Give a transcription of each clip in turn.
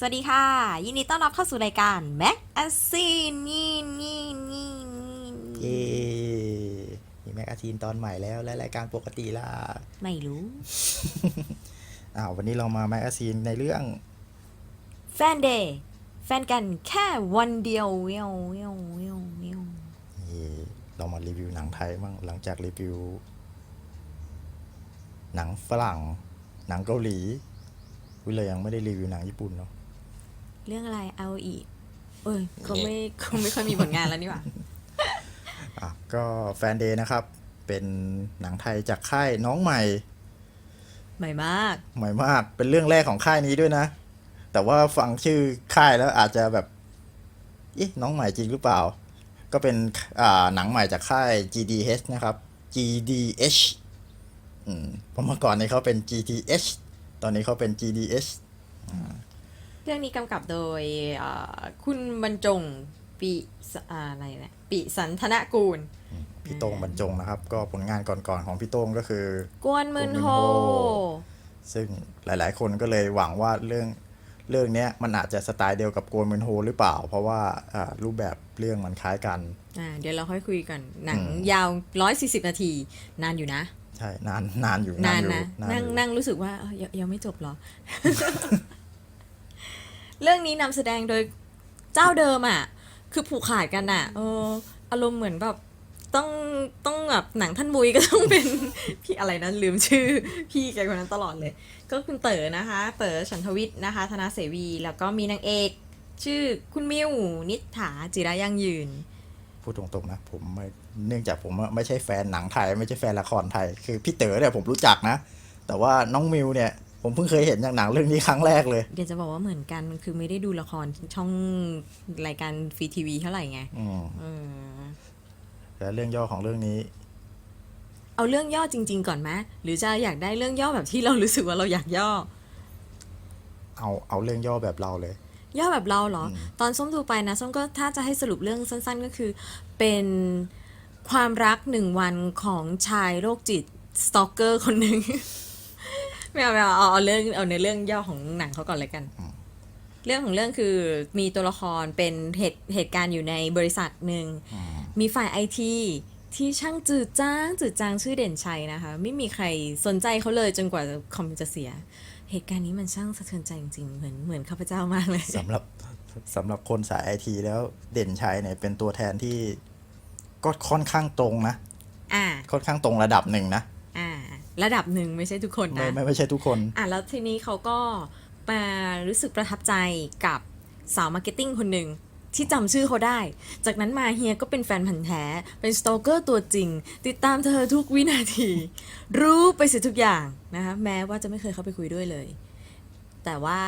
สวัสดีค่ะ ยินดีต้อนรับเข้าสู่รายการ Mac a s i n นี่นี่นี่นี่เย้มีแมกอาทีนตอนใหม่แล้วและรายการปกติล่ะไม่รู้ อ้าววันนี้เรามาแมกอาทีนในเรื่อง แฟนเดย์แฟนกันแค่วันเดียวเวียวเวียวเวียวเวียวนี่เรามารีวิวหนังไทยบ้างหลังจากรีวิว หนังฝรั่ง หนังเกาหลีวิเลยยังไม่ได้รีวิวหนังญี่ปุ่นเนาะ เรื่องอะไรเอาอีกเอ้ยเขาไม่เขาไม่ค่อยมีผลงานแล้วนี่หว่าอะก็แฟนเดย์นะครับ เป็นหนังไทยจากค่ายน้องใหม่ ใหม่มาก ใหม่มาก เป็นเรื่องแรกของค่ายนี้ด้วยนะ แต่ว่าฟังชื่อค่ายแล้วอาจจะแบบเอ๊ะน้องใหม่จริงหรือเปล่า ก็เป็นอ่าหนังใหม่จากค่าย GDH นะครับ GDH อืมเพราะเมื่อก่อนนี้เขาเป็น GTH ตอนนี้เขาเป็น GDH เรื่องนี้กำกับโดยเอ่อคุณบรรจงปีสอ่าอะไรเนี่ยปีสันธนกูล พี่โต้งบรรจงนะครับ ก็ผลงานก่อนๆของพี่โต้งก็คือ กวนมืนโฮกวนมืนโฮซึ่งหลายๆ คนก็เลยหวังว่าเรื่องเรื่องเนี้ยมันอาจจะสไตล์เดียวกับโกลเมนโฮหรือเปล่า เพราะว่าอ่ารูปแบบเรื่องมันคล้ายกันอ่าเดี๋ยวเราค่อยคุยกันหนังอืมยาว 140 นาที นานอยู่นะ ใช่ นานนานอยู่นานอยู่นะนานนั่งอยู่นั่งรู้สึกว่าเอ้ยยังยังไม่จบเหรอ เรื่องนี้นำแสดงโดยเจ้าเดิมอะ คือผูกขาดกันอะเอออารมณ์เหมือนแบบต้องต้องแบบหนังท่านมุยก็ต้องเป็นพี่อะไรนะลืมชื่อ พี่แกคนนั้นตลอดเลย ก็คุณเต๋อนะคะ เต๋อฉันทวิทย์นะคะ ธนาเสวี แล้วก็มีนางเอก ชื่อคุณมิวนิษฐาจิรายังยืน พูดตรงๆนะผมไม่เนื่องจากผมไม่ใช่แฟนหนังไทย ไม่ใช่แฟนละครไทย คือพี่เต๋อเนี่ยผมรู้จักนะ แต่ว่าน้องมิวเนี่ย ผมเพิ่งเคยเห็นจากหนังเรื่องนี้ครั้งแรกเลยเดี๋ยวจะบอกว่าเหมือนกันมันคือไม่ได้ดูละครช่องรายการฟรีทีวีเท่าไหร่ไงอืมเออแล้วเรื่องย่อของเรื่องนี้ เอาเรื่องย่อจริง ๆ ก่อนไหมหรือจะอยากได้เรื่องย่อแบบที่เรารู้สึกว่าเราอยากย่อ เอาเอาเรื่องย่อแบบเราเลย ย่อแบบเราเหรออืมตอนส้มดูไปนะส้มก็ถ้าจะให้สรุปเรื่องสั้น ๆ ก็คือ เป็นความรักหนึ่งวันของชายโรคจิตสตอกเกอร์คนหนึ่ง ไม่เอาไม่เอาเอาเอาเรื่องเอาในเรื่องย่อของหนังเขาก่อนเลยกันเรื่องของเรื่องคือมีตัวละครเป็นเหตุเหตุการณ์อยู่ในบริษัทหนึ่ง อืมมีฝ่ายไอทีที่ช่างจืดจ้างจืดจางชื่อเด่นชัยนะคะ ไม่มีใครสนใจเขาเลยจนกว่าคอมจะเสีย เหตุการณ์นี้มันช่างสะเทือนใจจริงๆเหมือนเหมือนข้าพเจ้ามากเลย สำหรับสำหรับคนสายไอทีแล้วเด่นชัยเนี่ยเป็นตัวแทนที่ก็ค่อนข้างตรงนะ อ่า ค่อนข้างตรงระดับหนึ่งนะอ่า ระดับหนึ่งไม่ใช่ทุกคนไม่นะไม่ไม่ใช่ทุกคนอะแล้วทีนี้เขาก็มารู้สึกประทับใจกับสาวมาร์เก็ตติ้งคนหนึ่งที่จำชื่อเขาได้ จากนั้นมาเฮียก็เป็นแฟนพันธ์แท้ เป็นสโตเกอร์ตัวจริง ติดตามเธอทุกวินาที รู้ไปเสียทุกอย่างนะคะ แม้ว่าจะไม่เคยเข้าไปคุยด้วยเลย แต่ว่า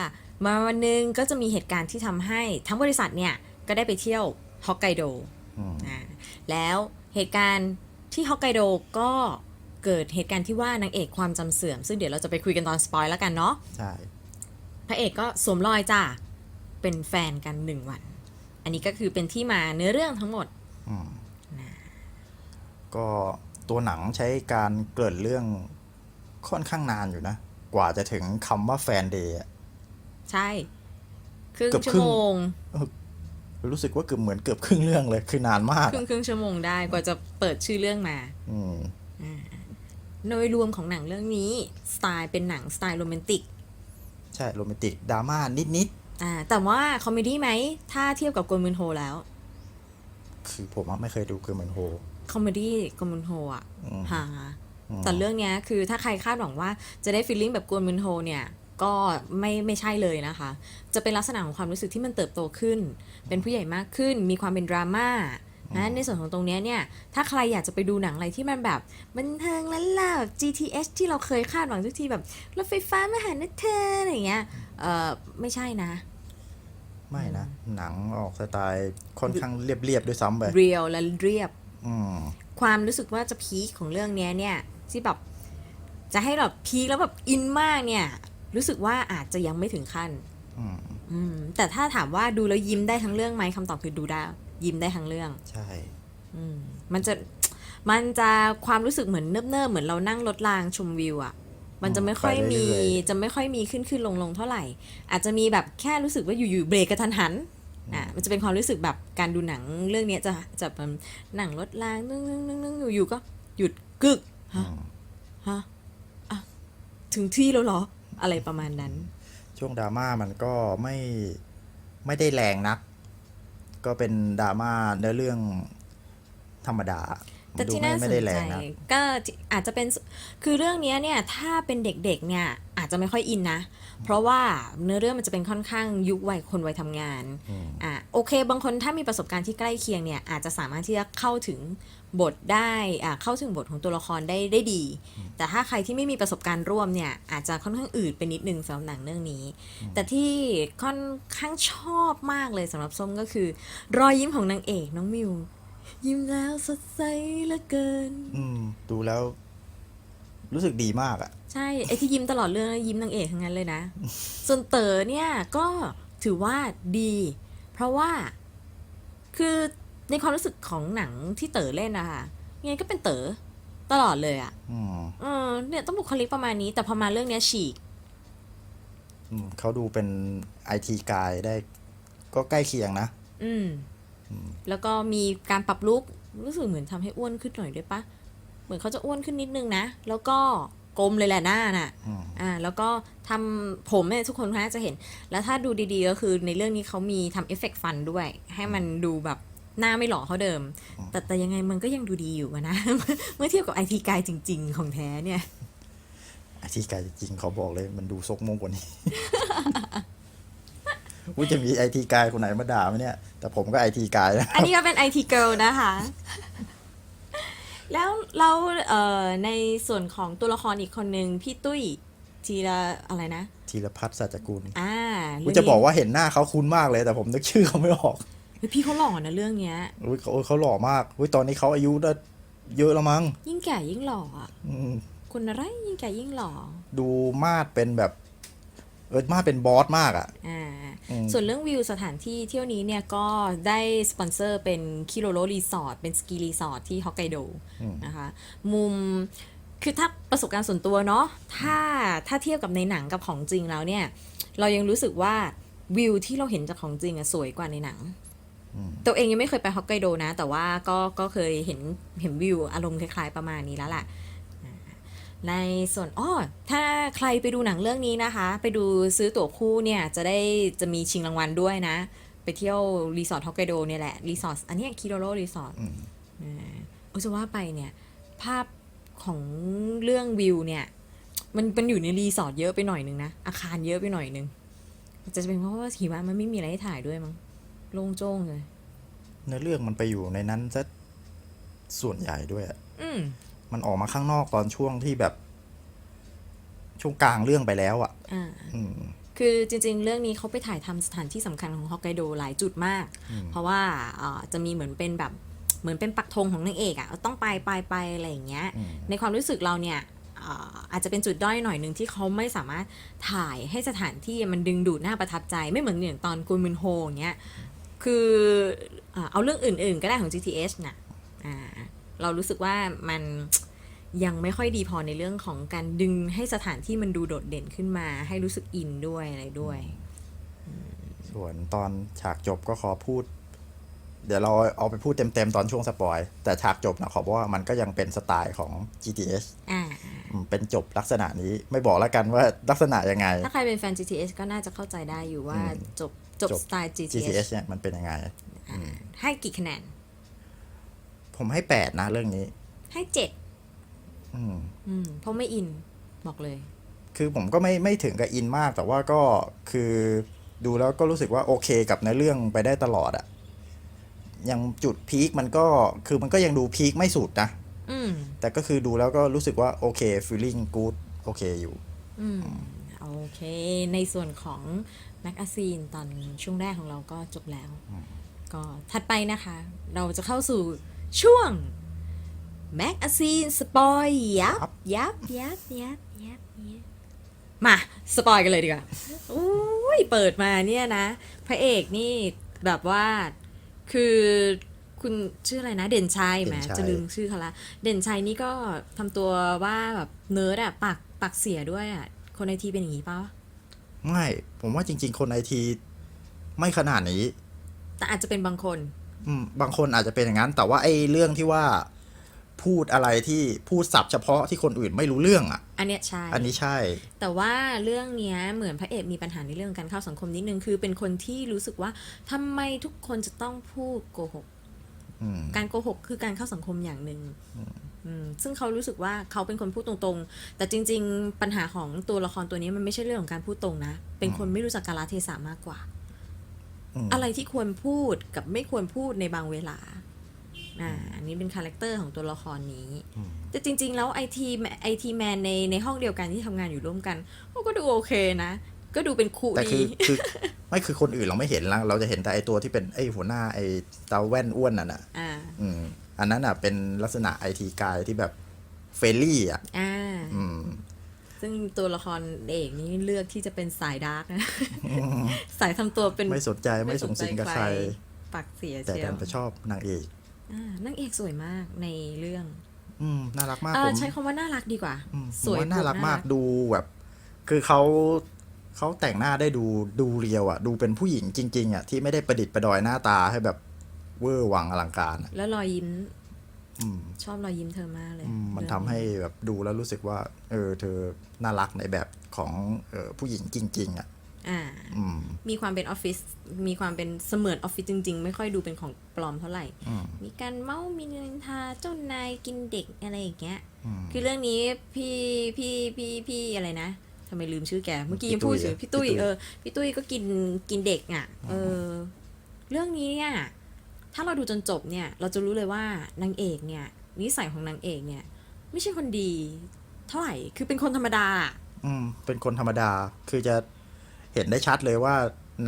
มาวันหนึงก็จะมีเหตุการณ์ที่ทำให้ทั้งบริษัทเนี่ย ก็ได้ไปเที่ยวฮอกไกโดอืมอ่าแล้วเหตุการณ์ที่ฮอกไกโดก็ เกิดเหตุการณ์ที่ว่านางเอกความจำเสื่อม ซึ่งเดี๋ยวเราจะไปคุยกันตอนสปอยแล้วกันเนาะใช่พระเอกก็สวมรอยจ้าเป็นแฟนกันหนึ่งวัน อันนี้ก็คือเป็นที่มาเนื้อเรื่องทั้งหมดอืมก็ตัวหนังใช้การเกริ่นเรื่องค่อนข้างนานอยู่นะ กว่าจะถึงคำว่าแฟนเดย์อะใช่ครึ่งเกือบชั่ครึ่วงโมงรู้สึกว่าเกือบเหมือนเกือบครึ่งเรื่องเลยคือนานมาก ครึ่งครึ่งชั่วโมงได้กว่าจะเปิดชื่อเรื่องมา อืม โดยรวมของหนังเรื่องนี้สไตล์เป็นหนังสไตล์โรแมนติก ใช่โรแมนติกดราม่านิดอ่าแต่ว่าคอมเมดี้ไหม ถ้าเทียบกับโกลมุนโฮแล้วๆคือผมอะไม่เคยดูเกิร์เหมือนโฮคอมเมดี้โกลมุนโฮอะอืมหาอืมแต่เรื่องเนี้ยคือถ้าใครคาดหวังว่าจะได้ฟีลลิ่งแบบโกลมุนโฮเนี่ยก็ไม่ไม่ใช่เลยนะคะ จะเป็นลักษณะของความรู้สึกที่มันเติบโตขึ้น เป็นผู้ใหญ่มากขึ้น มีความเป็นดราม่า นะในส่วนของตรงเนี้ยเนี่ยถ้าใครอยากจะไปดูหนังอะไรที่มันแบบบันเทิงล้านลาแบบ GTH ที่เราเคยคาดหวังทุกทีแบบรถไฟฟ้ามาหานะเธออะไรอย่างเงี้ยเออไม่ใช่นะ ไม่นะ หนังออกสไตล์ค่อนข้างเรียบๆด้วยซ้ำไปเรียลและเรียบอืมความรู้สึกว่าจะพีคของเรื่องเนี้ยเนี่ยที่แบบจะให้แบบพีคแล้วแบบอินมากเนี่ย รู้สึกว่าอาจจะยังไม่ถึงขั้นอืมอืมแต่ถ้าถามว่าดูแล้วยิ้มได้ทั้งเรื่องไหมคำตอบคือดูได้ ยิ้มได้ทั้งเรื่อง ใช่อืมมันจะมันจะความรู้สึกเหมือนเนิบๆเหมือนเรานั่งรถรางชมวิวอะมันจะไม่ค่อยไปเรื่มีอยจะไม่ค่อยมีขึ้นขึ้นลงลงเท่าไหร่ อาจจะมีแบบแค่รู้สึกว่าอยู่ๆเบรกกระทันหันอะมันจะเป็นความรู้สึกแบบการดูหนังเรื่องเนี้ยจะจะแบบหนังรถรางนึงนึงนึงนึงอยู่ๆก็หยุดกึกฮะฮะอะถึงที่แล้วเหรอ อะไรประมาณนั้น ช่วงดราม่ามันก็ไม่ไม่ได้แรงนัก ก็เป็นดราม่าในเรื่องธรรมดาแต่ดูที่ไม่น่าสไม่นได้แรใจงนักก็อาจจะเป็นคือเรื่องเนี้ยเนี่ยถ้าเป็นเด็กๆเนี่ยอาจจะไม่ค่อยอินนะ เพราะว่าเนื้อเรื่องมันจะเป็นค่อนข้างยุควัยคนวัยทำงานอะโอเค บางคนถ้ามีประสบการณ์ที่ใกล้เคียงเนี่ยอาจจะสามารถที่จะเข้าถึงบทได้อะเข้าถึงบทของตัวละครได้ได้ดี แต่ถ้าใครที่ไม่มีประสบการณ์ร่วมเนี่ยอาจจะค่อนข้างอืดไปนิดนึงสำหรับหนังเรื่องนี้ แต่ที่ค่อนข้างชอบมากเลยสำหรับส้มก็คือ รอยยิ้มของนางเอกน้องมิวยิ้มแล้วสดใสเหลือเกิน อืมดูแล้ว รู้สึกดีมากอะ่ะใช่ ไอ้ที่ยิ้มตลอดเรื่องยิ้มนางเอกทั้งนั้นเลยนะ ส่วนเต๋อเนี่ยก็ถือว่าดี เพราะว่าคือในความรู้สึกของหนังที่เต๋อเล่นนะคะยังไงก็เป็นเต๋อตลอดเลยอะ่ะอืมเออเนี่ยต้องบุคลิกประมาณนี้แต่พอมาเรื่องเนี้ยฉีก อืมเขาดูเป็นไอทีกายได้ ก็ใกล้เคียงนะ อืมแล้วก็มีการปรับลุกรู้สึกเหมือนทำให้อ้วนขึ้นหน่อยด้วยปะ เหมือนเขาจะอ้วนขึ้นนิดนึงนะ แล้วก็กลมเลยแหละหน้าน่ะอืมอ่า แล้วก็ทำผมเนี่ยทุกคนน่าจะเห็น แล้วถ้าดูดีๆก็คือในเรื่องนี้เขามีทำเอฟเฟกต์ฟันด้วย ให้มันดูแบบหน้าไม่หล่อเขาเดิม แต่แต่ยังไงมันก็ยังดูดีอยู่อะนะ เมื่อเทียบกับไอทีกายจริง ๆ ของแท้เนี่ย ไอทีกายจริงๆเขาบอกเลย มันดูซกมงกว่านี้ว่าจะมีไอทีกายคนไหนมาด่าไหมเนี่ย แต่ผมก็ไอทีกายนะ อันนี้ก็เป็นไอทีเกิลนะคะ แล้วเราเอ่อในส่วนของตัวละครอีกคนหนึ่งพี่ตุ้ยทีละอะไรนะธีรพัฒน์สัจกุลอ่าอุ๊ยจะบอกว่าเห็นหน้าเขาคุ้นมากเลยแต่ผมนึกชื่อเขาไม่ออกเฮ้ยพี่เขาหล่อนะเรื่องเนี้ยอุ้ยเขาเขาหล่อมากอุ้ยตอนนี้เขาอายุได้เยอะแล้วมั้งยิ่งแก่ยิ่งหล่ออะอืมคนอะไรยิ่งแก่ยิ่งหล่อ ดูมาดเป็นแบบ เออมาดเป็นบอสมากอะ่ะอ่าอืมส่วนเรื่องวิวสถานที่เที่ยวนี้เนี่ยก็ได้สปอนเซอร์เป็นคิโรโรรีสอร์ทเป็นสกีรีสอร์ทที่ฮอกไกโดนะคะ มุมคือถ้าประสบการณ์ส่วนตัวเนาะถ้าถ้าเทียบกับในหนังกับของจริงแล้วเนี่ย เรายังรู้สึกว่าวิวที่เราเห็นจากของจริงอะสวยกว่าในหนัง ตัวเองยังไม่เคยไปฮอกไกโดนะ แต่ว่าก็ก็เคยเห็นเห็นวิวอารมณ์คล้ายๆประมาณนี้แล้วแหละ ในส่วนอ้อถ้าใครไปดูหนังเรื่องนี้นะคะ ไปดูซื้อตั๋วคู่เนี่ยจะได้จะมีชิงรางวัลด้วยนะ ไปเที่ยวรีสอร์ทฮอกไกโดเนี่ยแหละรีสอร์ทอันเนี้คิโรโรรีสอร์ทเออจะว่าไปเนี่ย ภาพของเรื่องวิวเนี่ย มันมันอยู่ในรีสอร์ทเยอะไปหน่อยนึงนะ อาคารเยอะไปหน่อยนึงจะเป็นเพราะว่าหิมะมันไม่มีอะไรให้ถ่ายด้วยมั้งโล่งโจ้งเลยในเรื่องมันไปอยู่ในนั้นซะส่วนใหญ่ด้วยอะอืม มันออกมาข้างนอกตอนช่วงที่แบบ ช่วงกลางเรื่องไปแล้วอะ่ะอ่าอืม คือจริงๆ เรื่องนี้เขาไปถ่ายทำสถานที่สำคัญของฮอกไกโดหลายจุดมากเพราะว่าเอ่อจะมีเหมือนเป็นแบบเหมือนเป็นปักธงของนางเอกอะ่ะต้องไปไปไปอะไรอย่างเงี้ยในความรู้สึกเราเนี่ยเอ่ออาจจะเป็นจุดด้อยหน่อยหนึ่งที่เขาไม่สามารถถ่ายให้สถานที่มันดึงดูดน่าประทับใจไม่เหมือนอย่างตอนกุนมินโฮอย่างเงี้ยคือเอ่อเอาเรื่องอื่นๆก็ได้ของ GTH น่ะอ่า เรารู้สึกว่ามันยังไม่ค่อยดีพอในเรื่องของการดึงให้สถานที่มันดูโดดเด่นขึ้นมา ให้รู้สึกอินด้วยอะไรด้วย ส่วนตอนฉากจบก็ขอพูด เดี๋ยวเราเอาไปพูดเต็มๆตอนช่วงสปอย แต่ฉากจบนะขอบอกว่ามันก็ยังเป็นสไตล์ของ GTS อ่าอืมเป็นจบลักษณะนี้ไม่บอกแล้วกันว่าลักษณะยังไง ถ้าใครเป็นแฟน GTH ก็น่าจะเข้าใจได้อยู่ว่าจบจบจบสไตล์ GTH GTS เนี่ยมันเป็นยังไงอ่าให้กี่คะแนน ผมให้แปดนะเรื่องนี้ ให้เจ็ดอืมอืมเพราะไม่อินบอกเลย คือผมก็ไม่ไม่ถึงกับอินมาก แต่ว่าก็คือดูแล้วก็รู้สึกว่าโอเคกับในเรื่องไปได้ตลอดอะยังจุดพีคมันก็คือมันก็ยังดูพีคไม่สุดนะอืม แต่ก็คือดูแล้วก็รู้สึกว่าโอเค feeling good โอเคอยู่ อืม โอเค ในส่วนของแมกกาซีนตอนช่วงแรกของเราก็จบแล้ว ก็ถัดไปนะคะ เราจะเข้าสู่ ช่วงแมกกาซีนสปอยยับยับยับยับยับยับมาสปอยกันเลยดีกว่าอุ้ยเปิดมาเนี่ยนะ พระเอกนี่แบบว่าคือคุณชื่ออะไรนะ เด่นชัยแหมเด่นชัยจะลืมชื่อเขาละเด่นชัยนี่ก็ทำตัวว่าแบบเนิร์ดอะปากปากเสียด้วยอะคนไอทีเป็นอย่างนี้ปะไม่ ผมว่าจริง ๆ คนไอทีไม่ขนาดนี้ แต่อาจจะเป็นบางคนอืม บางคนอาจจะเป็นอย่างนั้น แต่ว่าไอ้เรื่องที่ว่าพูดอะไรที่พูดสับเฉพาะที่คนอื่นไม่รู้เรื่องอะ อันเนี้ยใช่ อันนี้ใช่ แต่ว่าเรื่องเนี้ยเหมือนพระเอกมีปัญหาในเรื่องการเข้าสังคมนิดนึง คือเป็นคนที่รู้สึกว่าทำไมทุกคนจะต้องพูดโกหกอืมการโกหกคือการเข้าสังคมอย่างหนึ่งอืมซึ่งเขารู้สึกว่าเขาเป็นคนพูดตรงๆ แต่จริง ๆ ปัญหาของตัวละครตัวนี้มันไม่ใช่เรื่องของการพูดตรงนะ เป็นคนไม่รู้จักกาลเทศะมากกว่า อืมอะไรที่ควรพูดกับไม่ควรพูดในบางเวลาอ่าอันนี้เป็นคาแรคเตอร์ของตัวละครนี้ แต่จริง ๆ แล้วไอทีไอทีแมนในในห้องเดียวกันที่ทำงานอยู่ร่วมกันเขาก็ดูโอเคนะ ก็ดูเป็นคู่แต่ดีคือคือไม่คือคนอื่นเราไม่เห็นแล้วเราจะเห็นแต่ไอตัวที่เป็นไอหัวหน้าไอตาแว่นอ้วนน่ะนะอ่าอืมอันนั้นอะเป็นลักษณะไอทีกายที่แบบเฟรนลี่อะอ่าอืม ซึ่งตัวละครเอกนี้เลือกที่จะเป็นสายดาร์กนะสายทำตัวเป็นไม่สนใจไม่สงสิงกับใครปากเสียแต่เชียดัวนไปชอบนางเอกอ่านางเอกสวยมากในเรื่อง อืมน่ารักมากเอผอมใช้คำว่าน่ารักดีกว่าอืมสผมวยว่าน่ารักบวมากดูแบบ คือเขาเขาแต่งหน้าได้ดูดูเรียวอะ ดูเป็นผู้หญิงจริง ๆ อะ ที่ไม่ได้ประดิษฐ์ประดอยหน้าตาให้แบบเวอร์วังอลังการอะแล้วรอยยิ้มอืม ชอบรอยยิ้มเธอมากเลยอืมมันเรื่องทำให้แบบดูแล้วรู้สึกว่า เออ เธอน่ารักในแบบของเออผู้หญิงจริง ๆ อะอ่าอืมมีความเป็นออฟฟิศมีความเป็นเสมือนออฟฟิศจริง ๆ ไม่ค่อยดูเป็นของปลอมเท่าไหร่อืมมีการเมาส์มีนินทาเจ้านายกินเด็กอะไรอย่างเงี้ยอืมคือเรื่องนี้พี่พี่พี่พี่อะไรนะทำไมลืมชื่อแก เมื่อกี้พี่ยังพูดตุ้ยชื่ออะพี่ตุ้ยพี่ตุ้ยเออพี่ตุ้ยก็กินกินเด็กอะ เออ เรื่องนี้เนี่ย ถ้าเราดูจนจบเนี่ย เราจะรู้เลยว่านางเอกเนี่ย นิสัยของนางเอกเนี่ย ไม่ใช่คนดี เท่าไหร่ คือเป็นคนธรรมดาอะอืม เป็นคนธรรมดา คือจะเห็นได้ชัดเลยว่า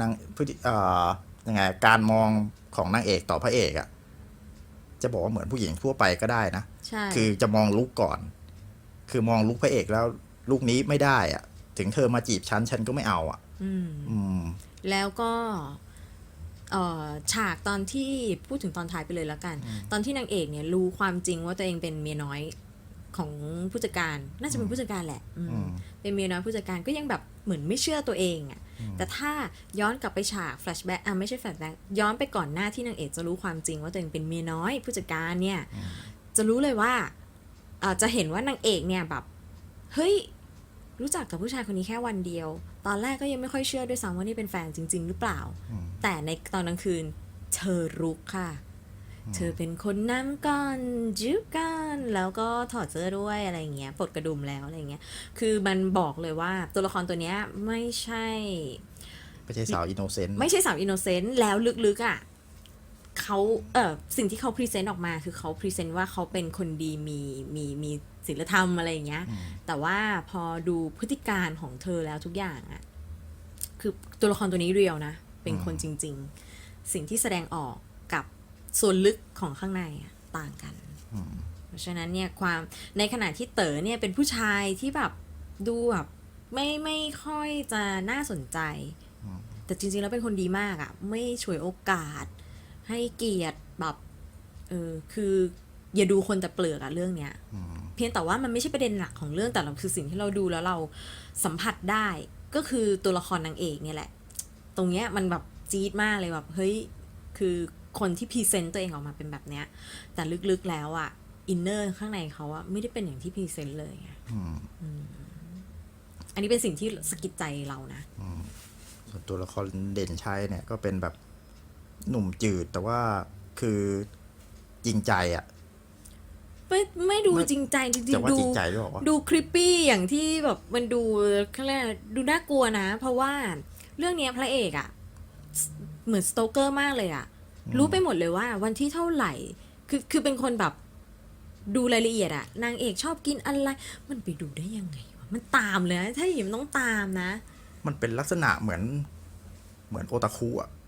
นางพฤติเอ่อยังไง การมองของนางเอกต่อพระเอกอะจะบอกว่าเหมือนผู้หญิงทั่วไปก็ได้นะ ใช่ คือจะมองลุกก่อน คือมองลุกพระเอกแล้วลุกนี้ไม่ได้อะถึงเธอมาจีบฉันฉันก็ไม่เอาอะอืม อืม แล้วก็เอ่อ ฉากตอนที่พูดถึงตอนท้ายไปเลยแล้วกัน ตอนที่นางเอกเนี่ยรู้ความจริงว่าตัวเองเป็นเมียน้อยของผู้จัดการ น่าจะเป็นผู้จัดการแหละอืมอืมเป็นเมียน้อยผู้จัดการก็ยังแบบเหมือนไม่เชื่อตัวเองอะ่ะแต่ถ้าย้อนกลับไปฉากแฟลชแบ็กอะไม่ใช่แฟลชแบ็กย้อนไปก่อนหน้าที่นางเอกจะรู้ความจริงว่าตัวเองเป็นเมียน้อยผู้จัดการเนี่ยจะรู้เลยว่าเอ่อจะเห็นว่านางเอกเนี่ยแบบเฮ้ยรู้จักกับผู้ชายคนนี้แค่วันเดียว ตอนแรกก็ยังไม่ค่อยเชื่อด้วยซ้ำว่านี่เป็นแฟนจริง ๆ หรือเปล่า แต่ในตอนกลางคืน เธอรุกค่ะ เธอเป็นคนน้ำก้อนจุบกันแล้วก็ถอดเสื้อด้วยอะไรอย่างเงี้ยปลดกระดุมแล้วอะไรอย่างเงี้ย คือมันบอกเลยว่าตัวละครตัวเนี้ยไม่ใช่ไม่ใช่สาวอินโนเซนต์ไม่ใช่สาวอินโนเซนต์แล้วลึกๆอะ เขาเออสิ่งที่เขาพรีเซนต์ออกมาคือเขาพรีเซนต์ว่าเขาเป็นคนดีมีมีมีศีลธรรมอะไรอย่างเงี้ย แต่ว่าพอดูพฤติการของเธอแล้วทุกอย่างอะคือตัวละครตัวนี้เรียวนะ เป็นคนจริง ๆ สิ่งที่แสดงออกกับส่วนลึกของข้างในอะต่างกัน เพราะฉะนั้นเนี่ยความในขณะที่เต๋อเนี่ยเป็นผู้ชายที่แบบดูแบบไม่ไม่ค่อยจะน่าสนใจ แต่จริง ๆ แล้วเป็นคนดีมากอะ่ะ ไม่ฉวยโอกาส ให้เกียรติแบบเออคืออย่าดูคนแต่เปลือกอะเรื่องเนี้ยเพียงแต่ว่ามันไม่ใช่ประเด็นหลักของเรื่องแต่เราคือสิ่งที่เราดูแล้วเราสัมผัสได้ก็คือตัวละครนางเอกเนี่ยแหละ ตรงเนี้ยมันแบบจี๊ดมากเลยแบบเฮ้ยคือคนที่พรีเซนต์ตัวเองออกมาเป็นแบบเนี้ย แต่ลึกๆแล้วอะอินเนอร์ข้างในเขาอะไม่ได้เป็นอย่างที่พรีเซนต์เลยไงอืมอันนี้เป็นสิ่งที่สะกิดใจเรานะส่วนตัวละครเด่นชัยเนี่ยก็เป็นแบบ หนุ่มจืดแต่ว่าคือจริงใจอะ ไม่ไม่ดูไม่จริงใจจริงจะว่าๆดูจริงใจด้วยเหรอวะดูคลิปปี้อย่างที่แบบมันดูข้างแรกดูน่ากลัวนะ เพราะว่าเรื่องเนี้ยพระเอกอะเหมือนสโตเกอร์มากเลยอะรู้ไปหมดเลยว่า วันที่เท่าไหร่ คือคือเป็นคนแบบดูรายละเอียดอะนางเอกชอบกินอะไร มันไปดูได้ยังไงวะมันตามเลยนะถ้าอย่างนี้มันต้องตามนะ มันเป็นลักษณะเหมือน เหมือนโอตาคุอะเ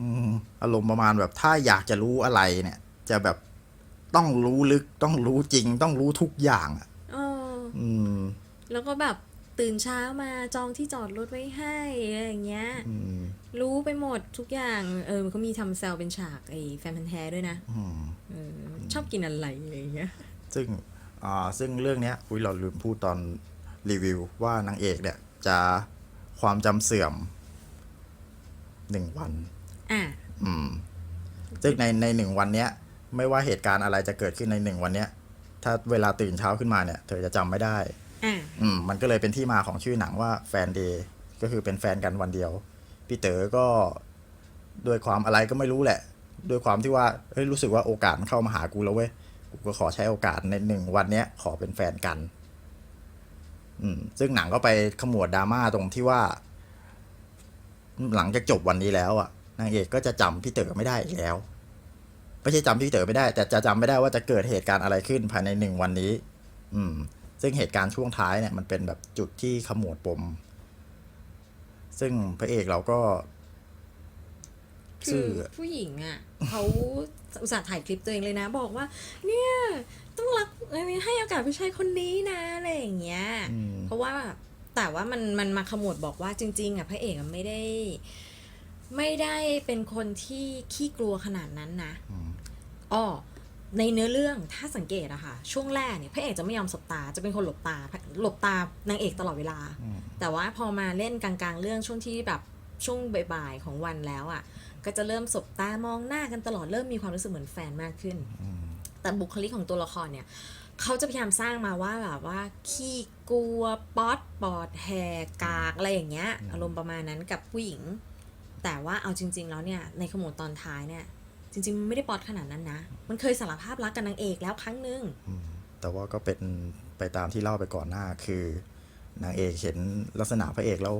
อออืมอารมณ์ประมาณแบบถ้าอยากจะรู้อะไรเนี่ย จะแบบต้องรู้ลึกต้องรู้จริง ต้องรู้ทุกอย่างอะเอออืม แล้วก็แบบตื่นเช้ามาจองที่จอดรถไว้ให้อะไรอย่างเงี้ยอืมรู้ไปหมดทุกอย่าง เออมันก็มีทำแซลเป็นฉากไอ้แฟนพันธ์แท้ด้วยนะอืมเออชอบกินอะไรอะไรอย่างเงี้ย ซึ่งอ่าซึ่งเรื่องเนี้ยอุ้ยเราลืมพูดตอนรีวิวว่านางเอกเนี่ย จะความจำเสื่อมหนึ่งวัน อะอืม ซึ่งในในหนึ่งวันเนี้ย ไม่ว่าเหตุการณ์อะไรจะเกิดขึ้นในหนึ่งวันเนี้ย ถ้าเวลาตื่นเช้าขึ้นมาเนี่ย เธอจะจำไม่ได้ อะอืม มันก็เลยเป็นที่มาของชื่อหนังว่าแฟนเดย์ก็คือเป็นแฟนกันวันเดียว พี่เต๋อก็ด้วยความอะไรก็ไม่รู้แหละ ด้วยความที่ว่าเฮ้ยรู้สึกว่าโอกาสมันเข้ามาหากูแล้วเว้ยกูก็ขอใช้โอกาสในหนึ่งวันเนี้ยขอเป็นแฟนกัน อืม ซึ่งหนังก็ไปขมวดดราม่าตรงที่ว่า หลังจากจบวันนี้แล้วอะ นางเอกก็จะจำพี่เต๋อไม่ได้อีกแล้ว ไม่ใช่จำพี่เต๋อไม่ได้ แต่จะจำไม่ได้ว่าจะเกิดเหตุการณ์อะไรขึ้นภายในหนึ่งวันนี้ อืม ซึ่งเหตุการณ์ช่วงท้ายเนี่ยมันเป็นแบบจุดที่ขมวดปม ซึ่งพระเอกเราก็ คืซื่ออผู้หญิงอะเขาอุตส่าห์ถ่ายคลิปตัวเองเลยนะ บอกว่า เนี่ยต้องรักให้โอกาสผู้ชายคนนี้นะอะไรอย่างเงี้ยอืมเพราะว่าแต่ว่ามันมันมาขมวดบอกว่าจริง ๆ อะพระเอกอะไม่ได้ ไม่ได้เป็นคนที่ขี้กลัวขนาดนั้นนะอืมอ้อในเนื้อเรื่องถ้าสังเกตอะค่ะ ช่วงแรกเนี่ยพระเอกจะไม่ยอมสบตาจะเป็นคนหลบตาหลบตานางเอกตลอดเวลาอืมแต่ว่าพอมาเล่นกลางๆ เรื่องช่วงที่แบบช่วงบ่ายๆของวันแล้วอะ่ะก็จะเริ่มสบตามองหน้ากันตลอดเริ่มมีความรู้สึกเหมือนแฟนมากขึ้นอืมแต่บุคลิกของตัวละครเนี่ยเขาจะพยายามสร้างมาว่าแบบว่าขี้กลัวป๊อตปอดแหกกากอะไรอย่างเงี้ยอารมณ์ประมาณนั้นกับผู้หญิง แต่ว่าเอาจริง ๆ แล้วเนี่ยในขมวดตอนท้ายเนี่ย จริงๆมันไม่ได้ป๊อตขนาดนั้นนะ มันเคยสารภาพรักกับนางเอกแล้วครั้งหนึ่งอืมแต่ว่าก็เป็นไปตามที่เล่าไปก่อนหน้าคือนางเอกเห็นลักษณะพระเอกแล้ว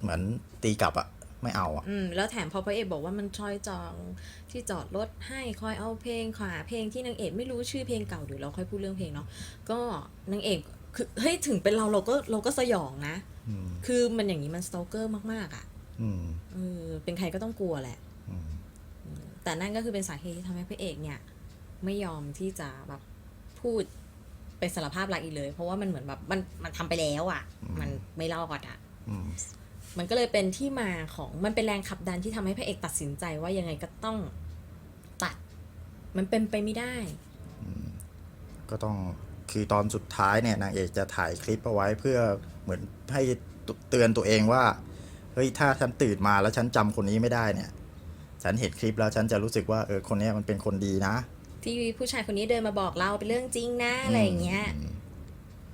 เหมือนตีกลับอะไม่เอาอะอืมแล้วแถมพอพระเอกบอกว่ามันชอยจองที่จอดรถให้คอยเอาเพลงขวาเพลงที่นางเอกไม่รู้ชื่อเพลงเก่าเดี๋ยวเราค่อยพูดเรื่องเพลงเนาะก็นางเอก คือเฮ้ยถึงเป็นเราเราก็เราก็สยองนะ อืมคือมันอย่างนี้มันสตอเกอร์มากๆอะ่ะอืมเออเป็นใครก็ต้องกลัวแหละ อืมแต่นั่นก็คือเป็นสาเหตุที่ทำให้พระเอกเนี่ย ไม่ยอมที่จะแบบพูดเป็นสารภาพรักอีกเลย เพราะว่ามันเหมือนแบบมันมันทำไปแล้วอะ่ะ มันไม่รอดอะ อืมมันก็เลยเป็นที่มาของมันเป็นแรงขับดันที่ทำให้พระเอกตัดสินใจว่ายังไงก็ต้องตัด มันเป็นไปไม่ได้ ก็ต้อง คือตอนสุดท้ายเนี่ยนางเอกจะถ่ายคลิปเอาไว้เพื่อเหมือนให้เตือนตัวเองว่าเฮ้ยถ้าฉันตื่นมาแล้วฉันจำคนนี้ไม่ได้เนี่ย ฉันเห็นคลิปแล้วฉันจะรู้สึกว่าเออคนเนี้ยมันเป็นคนดีนะ ที่ผู้ชายคนนี้เดินมาบอกเราเป็นเรื่องจริงนะอะไรอย่างเงี้ย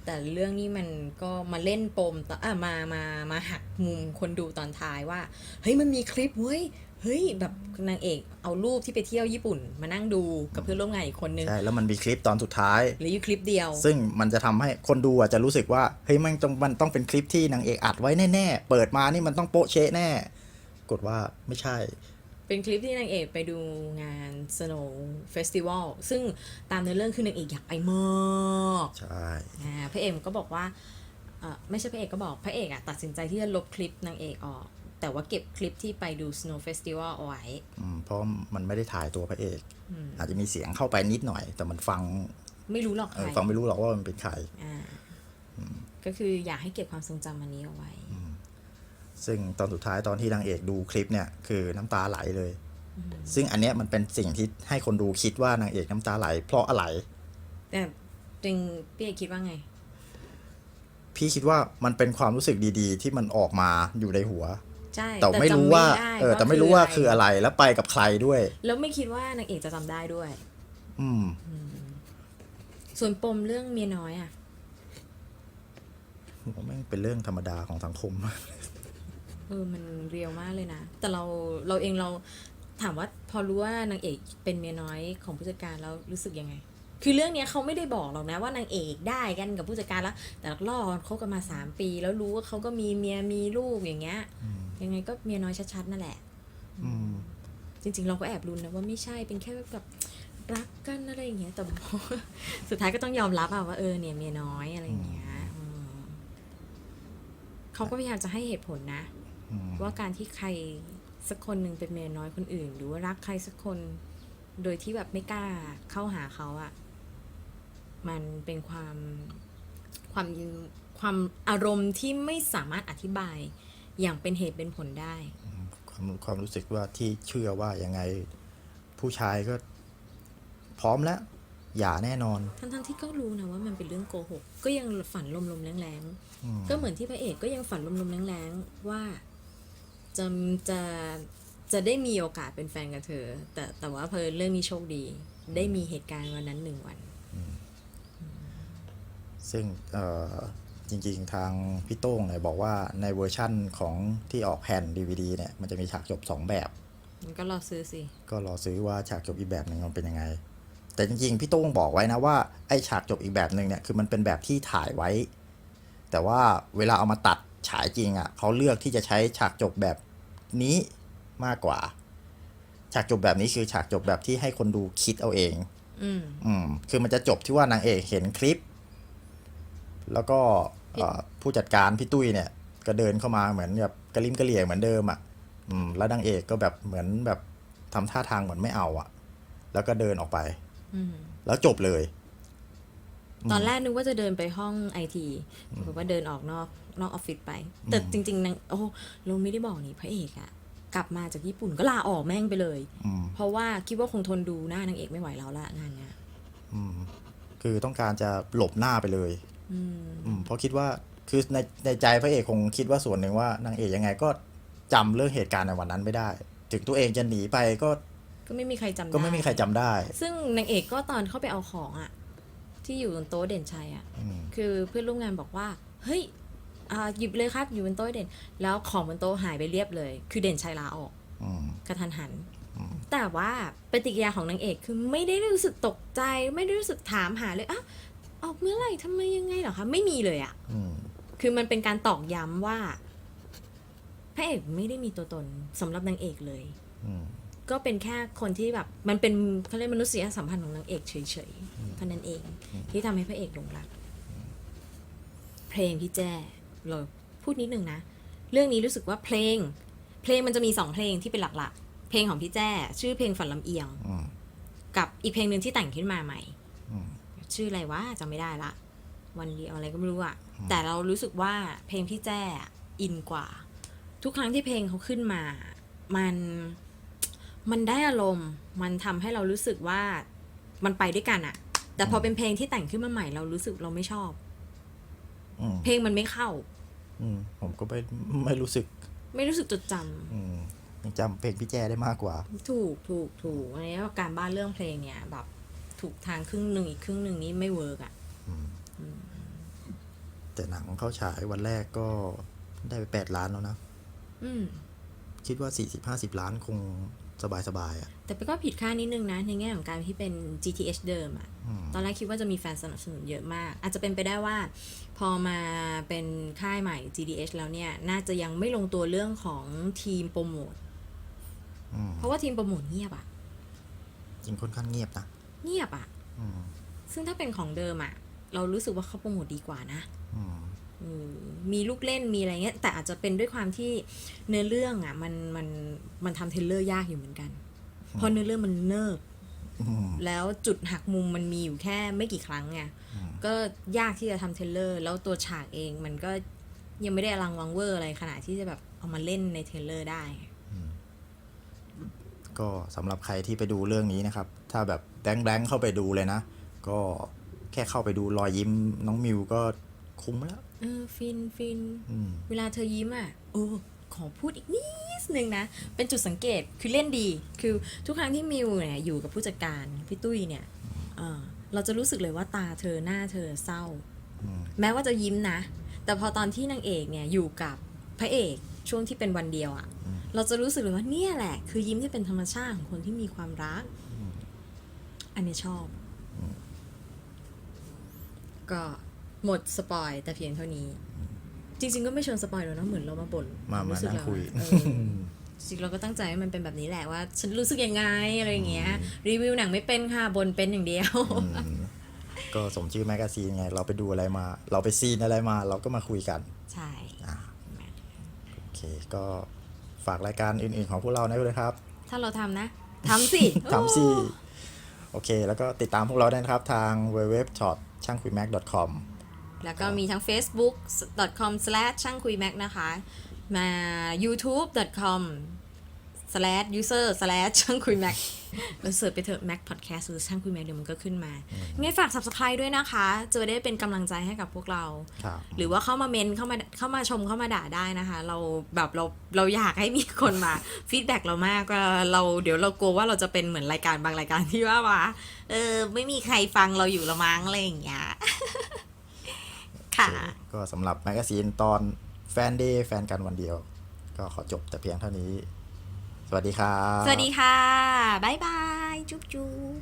แต่เรื่องนี้มันก็มาเล่นปมต่ออะมามามาหักมุมคนดูตอนท้ายว่า เฮ้ยมันมีคลิปเว้ย เฮ้ยแบบนางเอกเอารูปที่ไปเที่ยวญี่ปุ่น มานั่งดูกับเพื่อนร่วมงานอีกคนนึงใช่แล้วมันมีคลิปตอนสุดท้ายเหรืออยู่คลิปเดียว ซึ่งมันจะทำให้คนดูอะจะรู้สึกว่าเฮ้ยมันต้องมันต้องเป็นคลิปที่นางเอกอัดไว้แน่ๆเปิดมานี่มันต้องโป๊ะเชะแน่ กดว่าไม่ใช่ เป็นคลิปที่นางเอกไปดูงาน Snow Festival ซึ่งตามเนื้อเรื่องคือนางเอกอยากไปมากใช่อ่าพระเอกก็บอกว่าเออไม่ใช่พระเอกก็บอกพระเอกอะตัดสินใจที่จะลบคลิปนางเอกออก แต่ว่าเก็บคลิปที่ไปดู Snow Festival เอาไว้อืมเพราะมันไม่ได้ถ่ายตัวพระเอกอืมอาจจะมีเสียงเข้าไปนิดหน่อย แต่มันฟังไม่รู้หรอกเอใครอฟังไม่รู้หรอกว่ามันเป็นใครอ่าก็คืออยากให้เก็บความทรงจำอันนี้เอาไว้ ซึ่งตอนสุดท้ายตอนที่นางเอกดูคลิปเนี่ย คือน้ำตาไหลเลย ซึ่งอันเนี้ยมันเป็นสิ่งที่ให้คนดูคิดว่านางเอกน้ำตาไหล เพราะอะไร แต่จริงพี่เอกคิดว่าไง พี่คิดว่ามันเป็นความรู้สึกดี ๆ ที่มันออกมาอยู่ในหัว ใช่แต่ไม่รู้ว่าจำด้เออแต่ไม่รู้ว่าคืออะไรแล้วไปกับใครด้วย แล้วไม่คิดว่านางเอกจะจำได้ด้วย อืม ส่วนปมเรื่องเมียน้อยอะผมแม่งเป็นเรื่องธรรมดาของสังคมเออมันเรียวมากเลยนะ แต่เราเราเองเราถามว่าพอรู้ว่านางเอกเป็นเมียน้อยของผู้จัดการแล้วรู้สึกยังไง คือเรื่องเนี้ยเขาไม่ได้บอกหรอกนะว่านางเอกได้กันกับผู้จัดการแล้ว แต่ล่อเขากันมาสามปี แล้วรู้ว่าเขาก็มีเมียมีลูกอย่างเงี้ย ยังไงก็เมียน้อยชัดๆนั่นแหละ อืม จริง ๆ เราก็แอบรุนนะว่าไม่ใช่เป็นแค่แบบรักกันอะไรอย่างเงี้ยแต่พอสุดท้ายก็ต้องยอมรับอะว่าเออเนี่ยเมียน้อยอะไรอย่างเงี้ยอืมเขาก็พยายามจะให้เหตุผลนะอืมว่าการที่ใครสักคนหนึ่งเป็นเมียน้อยคนอื่น หรือว่ารักใครสักคน โดยที่แบบไม่กล้าเข้าหาเขาอะมันเป็นความความความอารมณ์ที่ไม่สามารถอธิบาย อย่างเป็นเหตุเป็นผลได้ ความความรู้สึกว่าที่เชื่อว่ายังไงผู้ชายก็พร้อมแล้วอย่าแน่นอน ทั้งๆที่ก็รู้นะว่ามันเป็นเรื่องโกหก ก็ยังฝันลมๆแรงอืมๆก็เหมือนที่พระเอกก็ยังฝันลมๆแรงๆว่าจะจะจะได้มีโอกาสเป็นแฟนกับเธอ แต่แต่ว่าเพอเรื่องนี้โชคดี ได้มีเหตุการณ์วันนั้นหนึ่งวัน ซึ่งเอ่อ จริงๆ ทางพี่โต้งเนี่ยบอกว่าในเวอร์ชั่นของที่ออกแผ่น DVD เนี่ยมันจะมีฉากจบ 2 แบบ มันก็รอซื้อสิ ก็รอซื้อว่าฉากจบอีกแบบหนึ่งมันเป็นยังไง แต่จริงๆ พี่โต้งบอกไว้นะว่าไอ้ฉากจบอีกแบบหนึ่งเนี่ยคือมันเป็นแบบที่ถ่ายไว้ แต่ว่าเวลาเอามาตัดฉายจริงอะ่ะเขาเลือกที่จะใช้ฉากจบแบบนี้มากกว่า ฉากจบแบบนี้คือฉากจบแบบที่ให้คนดูคิดเอาเอง อืม อืม คือมันจะจบที่ว่านางเอกเห็นคลิป แล้วก็เอ่อ ผู้จัดการพี่ตุ้ยเนี่ย ก็เดินเข้ามาเหมือนแบบกระลิมกระเหลี่ยเหมือนเดิมอะอืมแล้วนางเอกก็แบบเหมือนแบบทำท่าทางเหมือนไม่เอาอะ แล้วก็เดินออกไป อืมแล้วจบเลย ตอนแรกนึกว่าจะเดินไปห้องไอทีแบบว่าเดินออกนอกนอกออฟฟิศไป แต่จริงๆนางโอ้เราไม่ได้บอกนี่พระเอกอะกลับมาจากญี่ปุ่นก็ลาออกแม่งไปเลยอืมเพราะว่าคิดว่าคงทนดูหน้านางเอกไม่ไหวแล้วละงานเนี้ยอืมคือต้องการจะหลบหน้าไปเลย อืมอืมเพราะคิดว่าคือในในใจพระเอกคงคิดว่าส่วนหนึ่งว่านางเอกยังไงก็จำเรื่องเหตุการณ์ในวันนั้นไม่ได้ ถึงตัวเองจะหนีไปก็ ก็ไม่มีใครจำด้ก็ไม่มีใครจำได้ ซึ่งนางเอกก็ตอนเข้าไปเอาของอะที่อยู่บนโต๊ะเด่นชัยอะอืมคือเพื่อนร่วมงานบอกว่า เฮ้ยอ่าหยิบเลยครับอยู่บนโต๊ะเด่น แล้วของบนโต๊ะหายไปเรียบเลย คือเด่นชัยลาออกอืมกระทันหัน แต่ว่าปฏิกิริยาของนางเอกคือไม่ได้รู้สึกตกใจ ไม่ได้รู้สึกถามหาเลยอ้าว ออกเมื่อไหร่ทำไมยังไงเหรอคะ ไม่มีเลยอะอืมคือมันเป็นการตอกย้ำว่าพระเอกไม่ได้มีตัวตนสำหรับนางเอกเลย อืม ก็เป็นแค่คนที่แบบมันเป็นเขาเรียกมนุษยสัมพันธ์ของนางเอกเฉยๆเท่านั้นเอง ที่ทำให้พระเอกหลงรัก เพลงพี่แจ้เราพูดนิดนึงนะ เรื่องนี้รู้สึกว่าเพลง เพลงมันจะมีสองเพลงที่เป็นหลักๆ เพลงของพี่แจ้ ชื่อเพลงฝันลำเอียง อืม กับอีกเพลงหนึ่งที่แต่งขึ้นมาใหม่อืม ชื่ออะไรวะจำไม่ได้ละ วันเดียวอะไรก็ไม่รู้อะแต่เรารู้สึกว่าเพลงพี่แจ้อะอินกว่า ทุกครั้งที่เพลงเขาขึ้นมา มันมันได้อารมณ์ มันทำให้เรารู้สึกว่ามันไปด้วยกันอะแต่พอเป็นเพลงที่แต่งขึ้นมาใหม่เรารู้สึกเราไม่ชอบอืมเพลงมันไม่เข้า อืมผมก็ไม่ไม่รู้สึก ไม่รู้สึกจดจำอืมยังจำเพลงพี่แจ้ได้มากกว่า ถูกถูกถูกอันนี้ว่าการบ้านเรื่องเพลงเนี่ยแบบ ถูกทางครึ่งหนึ่งอีกครึ่งหนึ่งนี้ไม่เวิร์กอะแต่หนังเข้าฉายวันแรกก็ได้ไปแปดล้านแล้วนะอืมคิดว่าสี่สิบห้าสิบล้านคงสบายสบายๆอะแต่ก็ผิดคาดนิดนึงนะ ในแง่ของการที่เป็น GTH เดิมอะอืมตอนแรกคิดว่าจะมีแฟนสนับสนุนเยอะมาก อาจจะเป็นไปได้ว่า พอมาเป็นค่ายใหม่ GDH แล้วเนี่ย น่าจะยังไม่ลงตัวเรื่องของทีมโปรโมทอืมเพราะว่าทีมโปรโมทเงียบอะจริงค่อนข้างเงียบนะ เงียบอะอืมซึ่งถ้าเป็นของเดิมอะเรารู้สึกว่าเขาโปรโมทดีกว่านะอืมอืมมีลูกเล่นมีอะไรเงี้ย แต่อาจจะเป็นด้วยความที่เนื้อเรื่องอะมันมันมันทำเทรลเลอร์ยากอยู่เหมือนกัน เพราะเนื้อเรื่องมันเนิบอืมแล้วจุดหักมุมมันมีอยู่แค่ไม่กี่ครั้งไงก็ยากที่จะทำเทรลเลอร์ แล้วตัวฉากเองมันก็ยังไม่ได้อลังวังเวอร์อะไรขนาดที่จะแบบเอามาเล่นในเทรลเลอร์ได้ ก็สำหรับใครที่ไปดูเรื่องนี้นะครับ ถ้าแบบแบงค์ๆเข้าไปดูเลยนะ ก็แค่เข้าไปดูรอยยิ้มน้องมิวก็คุ้มแล้วเออฟินฟินอืมเวลาเธอยิ้มอะโอ้ขอพูดอีกนิดนึงนะ เป็นจุดสังเกตคือเล่นดี คือทุกครั้งที่มิวเนี่ยอยู่กับผู้จัดการพี่ตุ้ยเนี่ยเออเราจะรู้สึกเลยว่าตาเธอหน้าเธอเศร้าอืมแม้ว่าจะยิ้มนะ แต่พอตอนที่นางเอกเนี่ยอยู่กับพระเอกช่วงที่เป็นวันเดียวอะ่ะ เราจะรู้สึกเลยว่าเนี่ยแหละ คือยิ้มที่เป็นธรรมชาติของคนที่มีความรัก อันนี้ชอบ ก็หมดสปอยแต่เพียงเท่านี้ จริง ๆ ก็ไม่เชิงสปอยหรอกเนอะเหมือนเรามาบ่นมาควมารู้สึกนั่งเราคุยอะเออจริงๆเราก็ตั้งใจให้มันเป็นแบบนี้แหละว่า ฉันรู้สึกยังไงอะไรอย่างเงี้ย รีวิวหนังไม่เป็นค่ะบนเป็นอย่างเดียว อืมก็สมชื่อแมกกาซีนไง เราไปดูอะไรมา เราไปซีนอะไรมา เราก็มาคุยกันใช่ อ่าโอเค ก็ฝากรายการอื่นๆของพวกเราด้วยนะครับ ถ้าเราทำนะทำสิ ทำซี่ โอเค แล้วก็ติดตามพวกเราได้นะครับ ทาง w w w ช่างคุย mac com แล้วก็มีทั้ง facebook.com/ ช่างคุยแม็กนะคะ มา youtube.com/ slash user slash ช่างคุย Mac แล้วเสิร์ชไปเถอะ Mac podcast หรือช่างคุย Mac เดี๋ยวมันก็ขึ้นมาไงฝาก subscribe ด้วยนะคะจะได้เป็นกำลังใจให้กับพวกเราครับหรือว่าเข้ามาเมนเข้ามาเข้ามาชมเข้ามาด่าได้นะคะ เราแบบเราเราอยากให้มีคนมาฟีดแบ็กเรามากว่าเราเดี๋ยวเรากลัวว่าเราจะเป็นเหมือนรายการบางรายการที่ว่าว่าเออไม่มีใครฟังเราอยู่ละมั้งอะไรอย่างเงี้ยค่ะ ก็สำหรับแมกกาซีนตอนแฟนเดย์แฟนกันวันเดียว ก็ขอจบแต่เพียงเท่านี้ สวัสดีครับ สวัสดีค่ะ บ๊ายบาย จุ๊บจุ๊บ